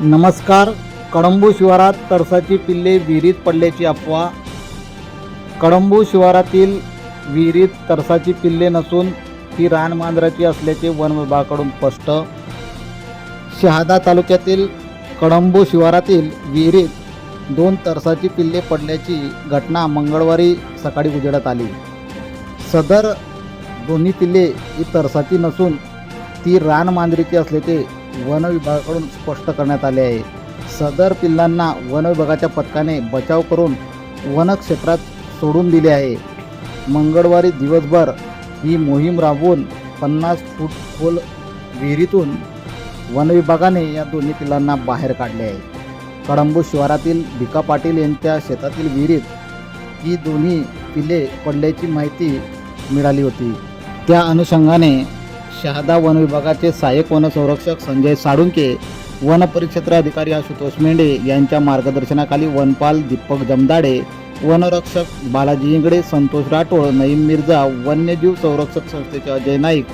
नमस्कार. कळंबू शिवारात तरसाची पिल्ले विहिरीत पडल्याची अफवा. कळंबू शिवारातील विहिरीत तरसाची पिल्ले नसून ती रानमांजराची असल्याचे वन विभागाकडून स्पष्ट. शहादा तालुक्यातील कळंबू शिवारातील विहिरीत दोन तरसाची पिल्ले पडल्याची घटना मंगळवारी सकाळी उजेडात आली. सदर दोन्ही पिल्ले ही तरसाची नसून ती रानमांजरीची असल्याचे वन विभागाकडून स्पष्ट करण्यात आले आहे. सदर पिल्लांना वन विभागाच्या पथकाने बचाव करून वन क्षेत्रात सोडून दिले आहे. मंगळवारी दिवसभर ही मोहीम राबवून पन्नास फूट खोल विहिरीतून वन विभागाने या दोन्ही पिल्लांना बाहेर काढले आहे. कळंबू शिवारातील भिका पाटील यांच्या शेतातील विहिरीत ही दोन्ही पिल्ले पडल्याची माहिती मिळाली होती. त्या अनुषंगाने शहादा वन विभागाचे सहाय्यक वनसंरक्षक संजय साळुंके वन परिक्षेत्र अधिकारी आशुतोष मेंढे यांच्या मार्गदर्शनाखाली वनपाल दीपक जमदाडे वनरक्षक बालाजी इंगडे संतोष राठोड नईम मिर्झा वन्यजीव संरक्षक संस्थेचे अजय नाईक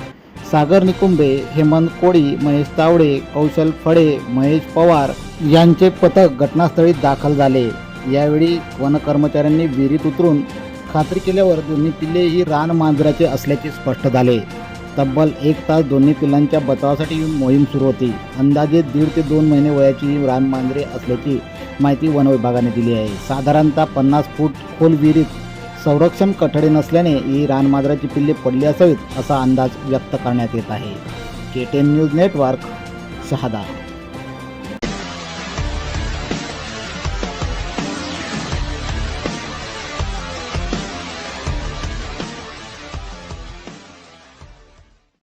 सागर निकुंबे हेमंत कोळी महेश तावडे कौशल फडे महेश पवार यांचे पथक घटनास्थळी दाखल झाले. यावेळी वन कर्मचाऱ्यांनी विहिरीत उतरून खात्री केल्यावर दोन्ही किल्ले ही रान मांजराचे असल्याचे स्पष्ट झाले. तब्बल एक तास दोन्ही पिल्लांच्या बचावासाठी मोहीम सुरू होती. अंदाजे दीड ते दोन महिने वयाची ही रान मांजरे असल्याची माहिती वन विभागाने दिली आहे. साधारणतः पन्नास फूट खोल विहिरीत संरक्षण कठडे नसल्याने ही रानमांजराची पिल्ले पडली असावीत असा अंदाज व्यक्त करण्यात येत आहे. K ten news network Shahada.